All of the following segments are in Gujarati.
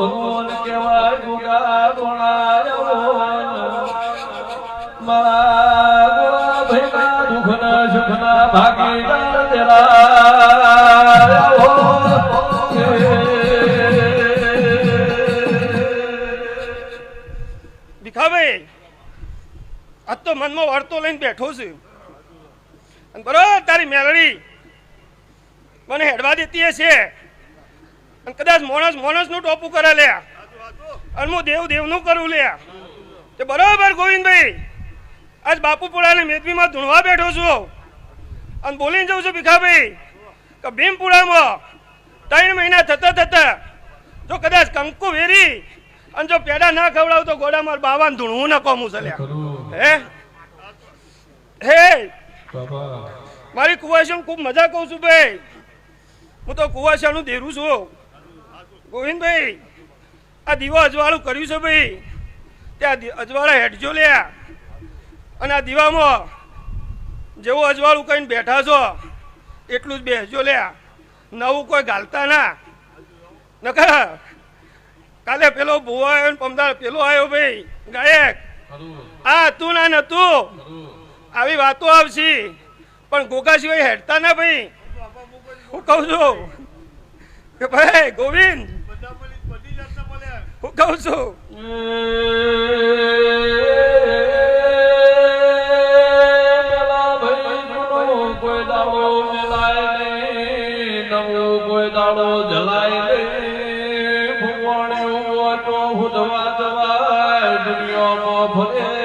ભગવાન કેવાય ગુગા ગોણા મારા ભેગા દુખના સુખના ભાગીદાર તેરા તો મનમાં વાર્તો લઈને બેઠો છું. અને બરાબર તારી મેલડી મને હેડવા દેતી હશે. અને કદાચ માણસ માણસનું ટોપું કરે લે. અને હું દેવ દેવનું કરું લે. તે બરોબર ગોવિંદભાઈ આજ બાપુપુરાની મેદવીમાં ધૂણવા બેઠો છું. અને બોલીને જઉં છું ભીખાભાઈ કે ભીમપુરામાં ત્રણ મહિના થતા થતા જો કદાચ કંકુ વેરી અને જો પેડા ના ખવડાવ તો ગોડા માર બાવાને ધૂણવું ના કોમું ચલ્યા હે? હે? મારી કુવાશાનું ખૂબ મજા કહું છું ભાઈ. હું તો કુવાશાનું દેરું છું. ગોવિંદભાઈ, આ દીવો અજવાળું કર્યું છે ભાઈ. ત્યાં અજવાળા હેઠજો લ્યા અને આ દીવામાં જેવું અજવાળું કહીને બેઠા છો, એટલું જ બેસજો લ્યા નવું કોઈ ગાલતા ના. નખા કાલે પેલો ભૂવો આવ્યો ને પમદાર પેલો આવ્યો ભાઈ, ગાયક. આ હતું ના નતું. આવી વાતો આવશે. પણ ગોગા સિવાય હેડતા ના ભાઈ. હું કહું છું કે ભાઈ ગોવિંદ હું કહું છું ભગવાન દુનિયામાં કોઈ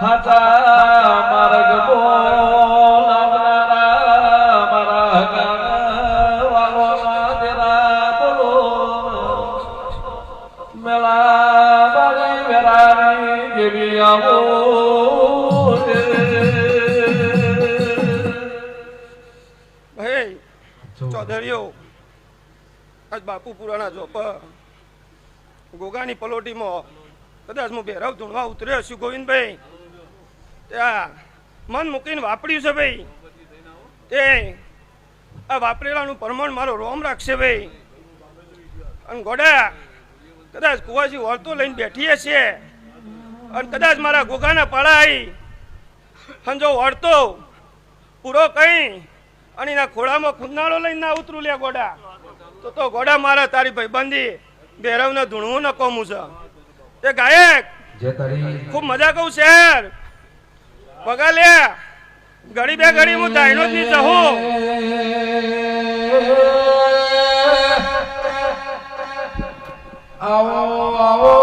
હાચા માર્ગ બોલાવનારા, મારા ગામવાળોના તેરા બોલો. મેળા મારી વેરાની જેવી આવો. ભાઈ ચૌધરીઓ આજ બાપુ પુરાણા જોપ ગોગાની પલોટીમાં કદાચ હું ભેરવ ધૂણવા ઉતર્યો છું ગોવિંદભાઈ મન મૂકીને વાપર્યું છે ભાઈ. તે આ વાપરેલાનું પ્રમાણ મારો રોમ રાખશે ભાઈ. અને ગોડા કદાચ કુવાજી વળતો લઈને બેઠીએ છીએ અને કદાચ મારા ગોગાના પાળા આવી અને જો વળતો પૂરો કઈ અને એના ખોળામાં ખુદનાળો લઈને ના ઉતરું લે ગોડા તો તો ગોડા મારા તારી ભાઈબંધી ભેરવને ધૂણવું ન કોમું છે. તે ગાયક ખૂબ મજા કહું શહેર પગા લે. ઘડી બે ઘડી હું દાયણો જ નહીં જહું આવો આવો.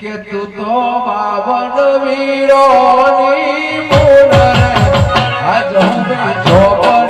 કે તું તો બાવન વીરોની મૂળ આજ હું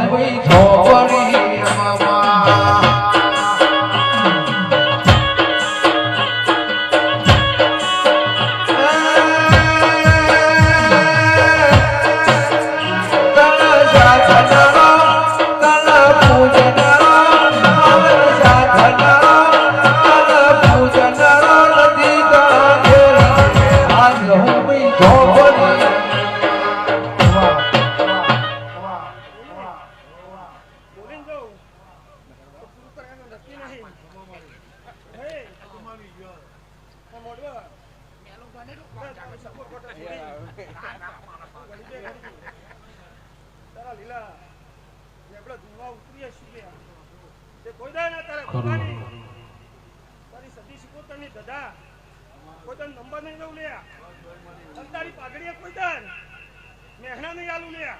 મેહણા નહીં આલુ લ્યા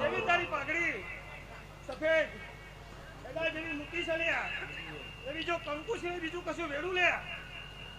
જેવી તારી પાઘડી સફેદ એના જેવી મૂકી છે લ્યા કંકુ છે બીજું કશું વેડું લ્યા